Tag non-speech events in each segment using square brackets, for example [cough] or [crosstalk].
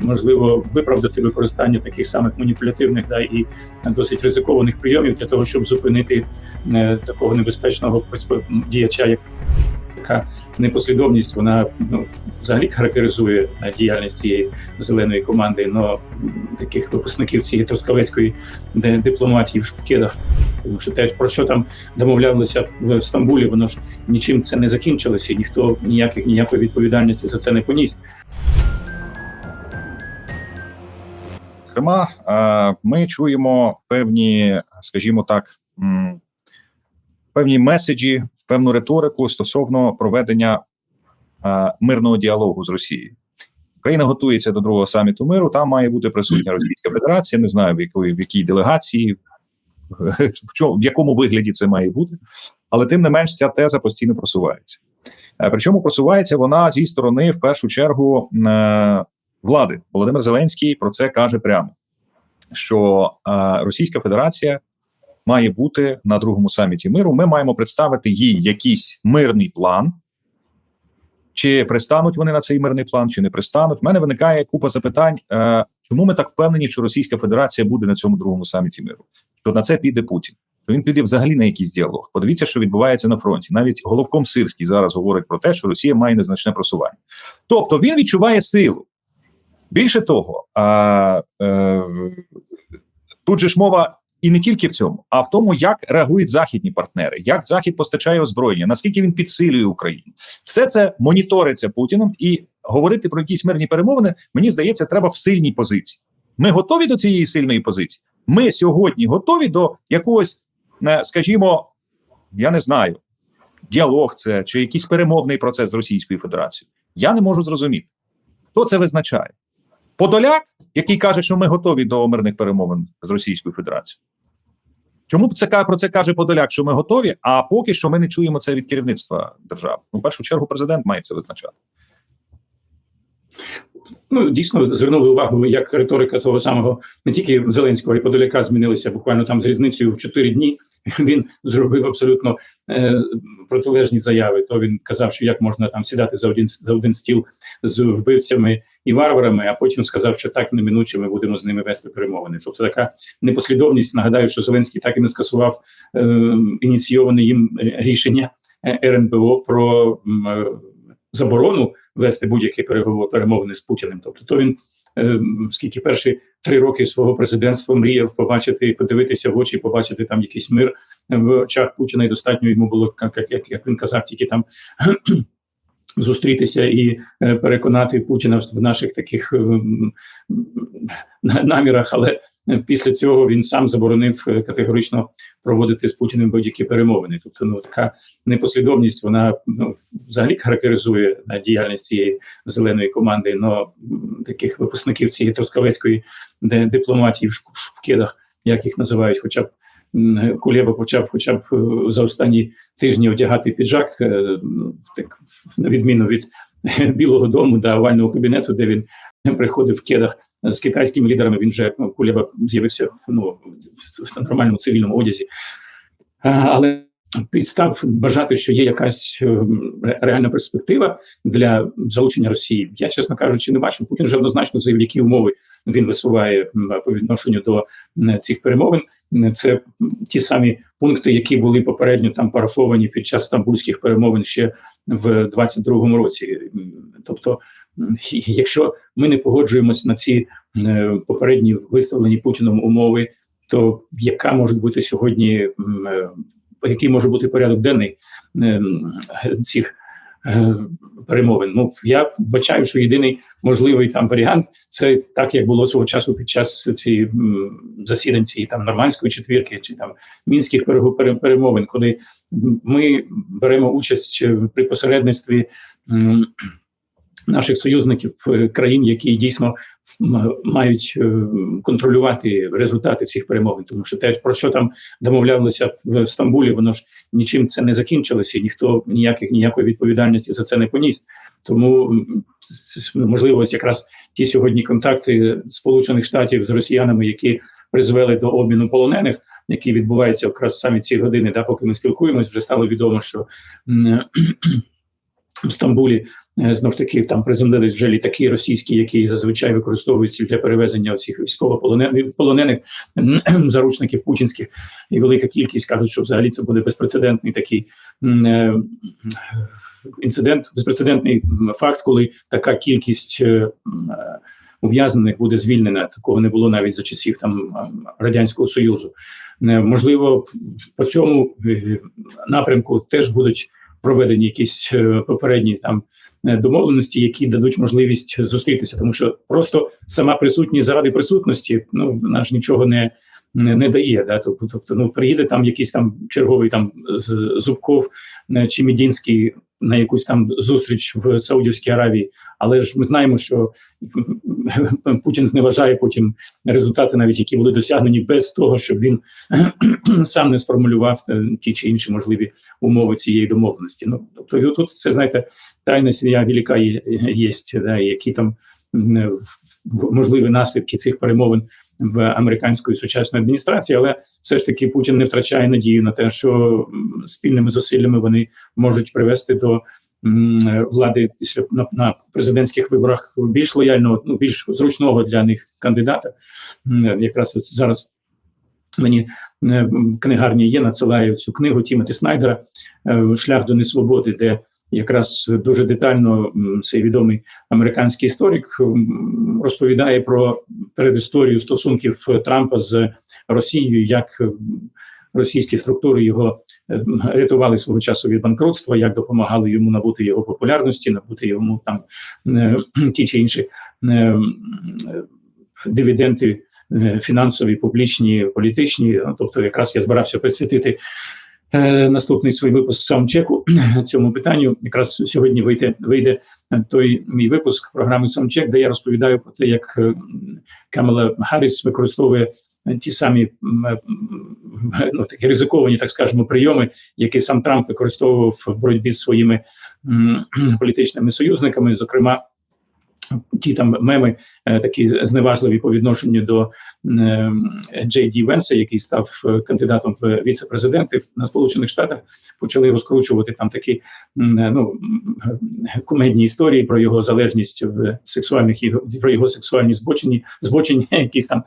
можливо виправдати використання таких самих маніпулятивних да і досить ризикованих прийомів для того, щоб зупинити е, такого небезпечного діяча, як непослідовність. Вона ну, взагалі характеризує е, діяльність цієї зеленої команди. Но таких випускників цієї трускавецької дипломатії в кедах. Тому що те, про що там домовлялися в Стамбулі, воно ж нічим це не закінчилося, ніхто ніяких ніякої відповідальності за це не поніс. Зокрема, е, ми чуємо певні, скажімо так, певні меседжі, певну риторику стосовно проведення е, мирного діалогу з Росією. Україна готується до другого саміту миру. Там має бути присутня Російська Федерація. Не знаю в якої в якій делегації, в чому в якому вигляді це має бути, але тим не менш ця теза постійно просувається. Е, Причому просувається вона зі сторони, в першу чергу, влади. Володимир Зеленський про це каже прямо, що е, Російська Федерація має бути на другому саміті миру. Ми маємо представити їй якийсь мирний план. Чи пристануть вони на цей мирний план, чи не пристануть? У мене виникає купа запитань, е, чому ми так впевнені, що Російська Федерація буде на цьому другому саміті миру? Що на це піде Путін? Що він піде взагалі на якийсь діалог? Подивіться, що відбувається на фронті. Навіть головком Сирський зараз говорить про те, що Росія має незначне просування. Тобто він відчуває силу. Більше того, а, е, тут же ж мова і не тільки в цьому, а в тому, як реагують західні партнери, як Захід постачає озброєння, наскільки він підсилює Україну. Все це моніториться Путіном, і говорити про якісь мирні перемовини, мені здається, треба в сильній позиції. Ми готові до цієї сильної позиції. Ми сьогодні готові до якогось, е, скажімо, я не знаю, діалог це чи якийсь перемовний процес з Російською Федерацією. Я не можу зрозуміти, хто це визначає. Подоляк, який каже, що ми готові до мирних перемовин з Російською Федерацією. Чому це про це каже Подоляк, що ми готові, а поки що ми не чуємо це від керівництва держави. Ну, в першу чергу, президент має це визначати. Ну дійсно звернули увагу, як риторика того самого не тільки Зеленського і Подоляка змінилися буквально там з різницею в 4 дні. [laughs] Він зробив абсолютно е, протилежні заяви. То він казав, що як можна там сідати за один за один стіл з вбивцями і варварами, а потім сказав, що так неминуче ми будемо з ними вести перемовини. Тобто така непослідовність. Нагадаю, що Зеленський так і не скасував е, ініційоване їм рішення РНБО про. Е, заборону вести будь-які переговори перемовини з Путіним. Тобто, то він е, скільки перші три роки свого президентства мріяв побачити, подивитися в очі, побачити там якийсь мир в очах Путіна, і достатньо йому було як, як він казав, тільки там. Зустрітися і е, переконати Путіна в наших таких е, намірах, але після цього він сам заборонив е, категорично проводити з Путіним будь-які перемовини. Тобто, ну така непослідовність вона ну, взагалі характеризує діяльність цієї зеленої команди. Но таких випускників цієї трускавецької дипломатії в, кедах, як їх називають, хоча б. Кулєба почав, хоча б за останні тижні одягати піджак, так на відміну від Білого Дому та овального кабінету, де він приходив в кедах з китайськими лідерами. Він вже ну, Кулєба з'явився ну в нормальному цивільному одязі, але підстав вважати, що є якась реальна перспектива для залучення Росії. Я чесно кажучи, не бачу. Путін вже однозначно заявив, які умови він висуває по відношенню до цих перемовин. Це ті самі пункти, які були попередньо там парафовані під час стамбульських перемовин ще в 22-му році. Тобто, якщо ми не погоджуємось на ці попередні виставлені путіном умови, то яка може бути сьогодні? Який може бути порядок денний цих перемовин? Ну я вбачаю, що єдиний можливий там варіант це так, як було свого часу під час цієї засідань цієї там нормандської четвірки чи там мінських перемовин, коли ми беремо участь при посередництві наших союзників країн, які дійсно мають контролювати результати цих перемовин, тому що те, про що там домовлялися в Стамбулі, воно ж нічим це не закінчилося, і ніхто ніяких ніякої відповідальності за це не поніс. Тому можливо, ось якраз ті сьогодні контакти Сполучених Штатів з росіянами, які призвели до обміну полонених, які відбуваються якраз самі ці години, да, поки ми спілкуємось, вже стало відомо, що в Стамбулі е, знову ж таки там приземлились вже літаки російські, які зазвичай використовуються для перевезення цих військовополонених м, [clears throat] заручників путінських, і велика кількість кажуть, що взагалі це буде безпрецедентний такий е, інцидент, безпрецедентний факт, коли така кількість. е, Ув'язнених буде звільнена. Такого не було навіть за часів там радянського союзу. Можливо, по цьому напрямку теж будуть проведені якісь е, попередні там е, домовленості, які дадуть можливість зустрітися, тому що просто сама присутність заради присутності, ну вона ж нічого не. Не, не дає, да тобто, ну приїде там якийсь там черговий там Зубков е, чи Мідінський на якусь там зустріч в Саудівській Аравії, але ж ми знаємо, що [laughs] Путін зневажає потім результати, навіть які були досягнені, без того, щоб він [clears throat] сам не сформулював е, ті чи інші можливі умови цієї домовленості. Ну тобто тут це знаєте, тайна сім'я велика є, є да, які там можливі наслідки цих перемовин в американської сучасної адміністрації, але все ж таки Путін не втрачає надію на те, що спільними зусиллями вони можуть привести до влади після на, на президентських виборах більш лояльного, ну більш зручного для них кандидата. Якраз от зараз мені е, в книгарні є, надсилаю цю книгу Тімоті Снайдера е, Шлях до несвободи, де якраз дуже детально цей відомий американський історик розповідає про передісторію стосунків Трампа з Росією, як російські структури його е, рятували свого часу від банкрутства, як допомагали йому набути його популярності, набути йому там е, [clears throat] ті чи інші е, е, фінансові, публічні, політичні. Тобто, якраз я збирався присвятити наступний свій випуск саундчеку [clears throat] цьому питанню. Якраз сьогодні вийде вийде той мій випуск програми Саундчек, де я розповідаю про те, як е, Камела Гарріс використовує ті самі м, ну, такі ризиковані, так скажемо, прийоми, які сам Трамп використовував в боротьбі з своїми [clears throat] політичними союзниками, зокрема. Ті там меми е, такі зневажливі по відношенню до е, Джей Ді Венса, який став е, кандидатом в віце-президенти на Сполучених Штатах, почали розкручувати там такі е, ну кумедні історії про його залежність в сексуальних про його сексуальні збочені збочення, [laughs] якісь там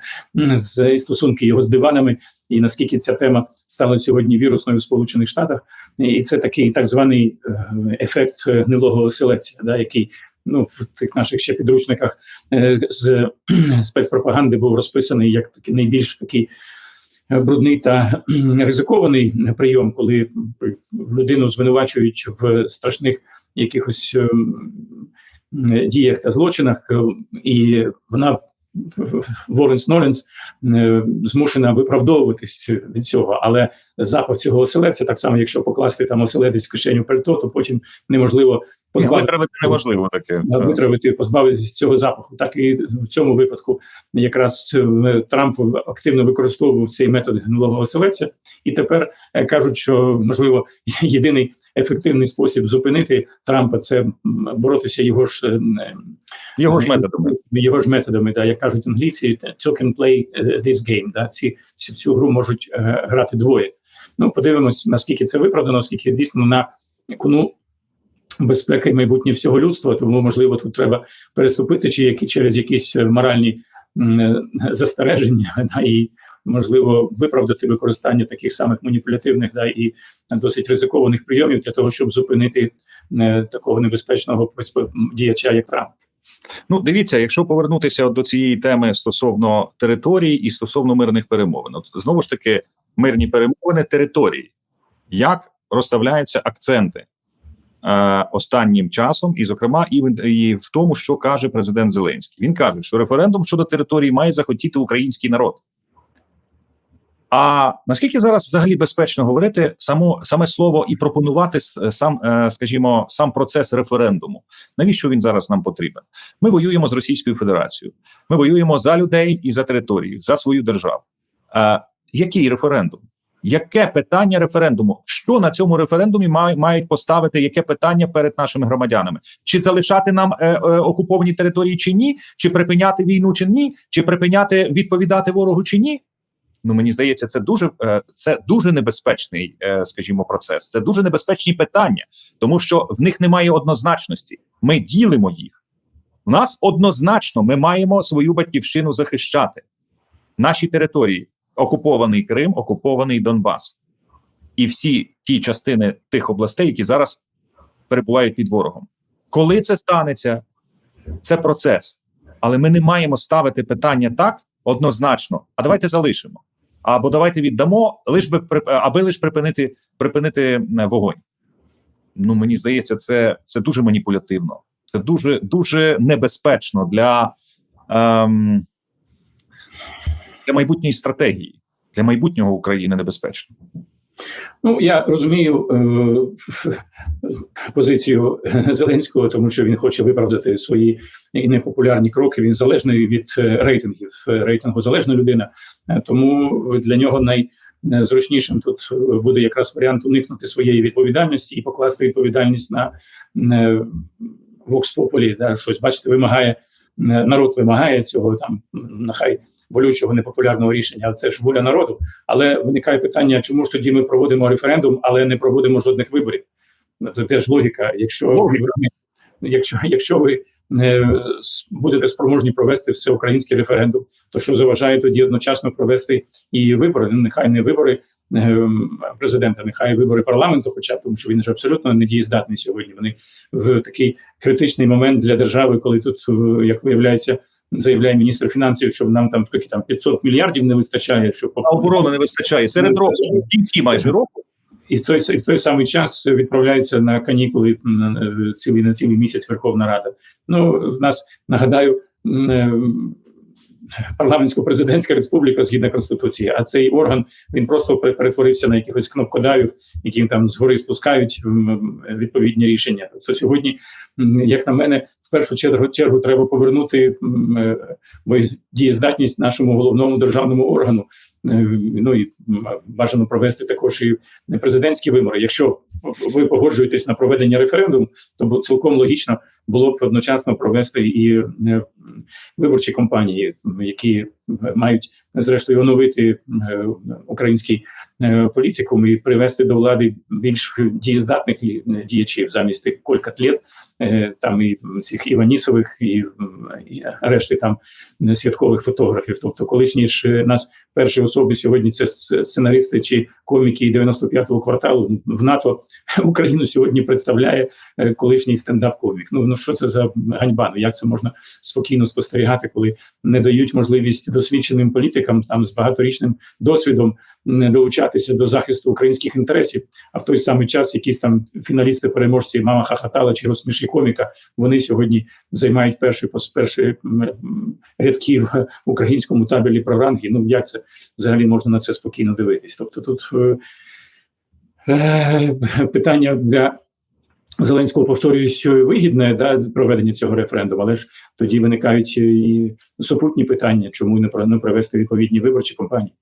з стосунки його з диванами, і наскільки ця тема стала сьогодні вірусною в Сполучених Штатах, і це такий так званий ефект гнилого оселедця, да, який ну в тих наших ще підручниках е, з спецпропаганди був розписаний як такий найбільш такий е, брудний та ризикований прийом, коли людину звинувачують в страшних якихось ем, діях та злочинах, е, і вона Воленс Ноленс змушена виправдовуватись від цього, але запах цього оселедця, так само, якщо покласти там оселедець в кишеню пальто, то потім неможливо позбавити Витравити неможливо таке. витравити, позбавитися цього запаху. Так і в цьому випадку якраз е, Трамп активно використовував цей метод гнилого оселедця, і тепер е, кажуть, що можливо [laughs] єдиний ефективний спосіб зупинити Трампа це боротися його ж е, Його ж методами. його ж методами, да, як кажуть англійці, two can play е, this game. Да, ці, ці цю гру можуть е, грати двоє. Ну, подивимось, наскільки це виправдано, оскільки дійсно на кону безпека і майбутнє всього людства, тому можливо тут треба переступити чи які через якісь е, моральні е, застереження, [laughs] да, і можливо виправдати використання таких самих маніпулятивних да, і досить ризикованих прийомів для того, щоб зупинити е, такого небезпечного діяча, як Трамп. Ну, дивіться, якщо повернутися до цієї теми стосовно територій і стосовно мирних перемовин, от знову ж таки, мирні перемовини території, як розставляються акценти е, останнім часом, і, зокрема, і в, і в тому, що каже президент Зеленський. Він каже, що референдум щодо території має захотіти український народ. А наскільки зараз взагалі безпечно говорити само саме слово і пропонувати сам, е, скажімо, сам процес референдуму? Навіщо він зараз нам потрібен? Ми воюємо з Російською Федерацією. Ми воюємо за людей і за територію, за свою державу. Е, який референдум? Яке питання референдуму? Що на цьому референдумі мають поставити? Яке питання перед нашими громадянами? Чи залишати нам е, е, окуповані території чи ні? Чи припиняти війну чи ні? Чи припиняти відповідати ворогу чи ні? Ну мені здається, це дуже е, це дуже небезпечний, е, скажімо, процес. Це дуже небезпечні питання, тому що в них немає однозначності. Ми ділимо їх. У нас однозначно ми маємо свою батьківщину захищати. Наші території окупований Крим, окупований Донбас, і всі ті частини тих областей, які зараз перебувають під ворогом. Коли це станеться, це процес. Але ми не маємо ставити питання так однозначно. А давайте залишимо. Або давайте віддамо, лиш би аби лише припинити, припинити вогонь. Ну мені здається, це, це дуже маніпулятивно. Це дуже дуже небезпечно для, ем, для майбутньої стратегії, для майбутнього України небезпечно. Ну я розумію е, позицію [laughs] Зеленського, тому що він хоче виправдати свої непопулярні кроки. Він залежний від е, рейтингів. Е, Рейтингу залежна людина. Е, Тому для нього найзручнішим тут буде якраз варіант уникнути своєї відповідальності і покласти відповідальність на Populi, да, щось бачите, вимагає. Народ вимагає цього там нехай болючого непопулярного рішення, але це ж воля народу. Але виникає питання, чому ж тоді ми проводимо референдум, але не проводимо жодних виборів? Ну, Це теж логіка. Якщо Логіка. якщо, якщо ви е, будете спроможні провести всеукраїнський референдум, то що заважає тоді одночасно провести і вибори? Ну, нехай не вибори е, президента, нехай вибори парламенту, хоча б тому, що він ж абсолютно недієздатний сьогодні. Вони в такий критичний момент для держави, коли тут, е, як виявляється, заявляє міністр фінансів, що нам там скільки там 500 мільярдів не вистачає, щоб оборони не вистачає серед року, в кінці майже року. І в той, в той самий час відправляється на канікули на е, цілий на цілий місяць Верховна Рада. Ну в нас нагадаю. Парламентсько-президентська республіка згідно конституції, а цей орган він просто перетворився на якихось кнопкодавів, які там згори спускають відповідні рішення. Тобто сьогодні, як на мене, в першу чергу чергу треба повернути е, дієздатність нашому головному державному органу. Е, Ну і бажано провести також і президентські вибори. Якщо ви погоджуєтесь на проведення референдуму, то цілком логічно було б одночасно провести і е, виборчі кампанії, які мають зрештою оновити е, український е, політикум і привести до влади більш дієздатних діячів замість тих колькатлет, е, там і цих Іванісових, і, і решти там святкових фотографів. Тобто, колишні ж нас перші особи сьогодні це сценаристи чи коміки 95-го кварталу в НАТО [laughs] Україну сьогодні представляє колишній стендап-комік. Ну ну що це за ганьба? Ну як це можна спокійно спостерігати, коли не дають можливість досвідченим політикам там з багаторічним досвідом не долучатися до захисту українських інтересів. А в той самий час якісь там фіналісти, переможці мама хахатала чи розсміші коміка. Вони сьогодні займають перші перші рядки в українському табелі про ранги. Ну як це взагалі можна на це спокійно дивитись? Тобто тут е, е, питання для. Зеленського повторююсь, вигідне да, проведення цього референдуму, але ж тоді виникають і супутні питання, чому не про- не провести відповідні виборчі кампанії.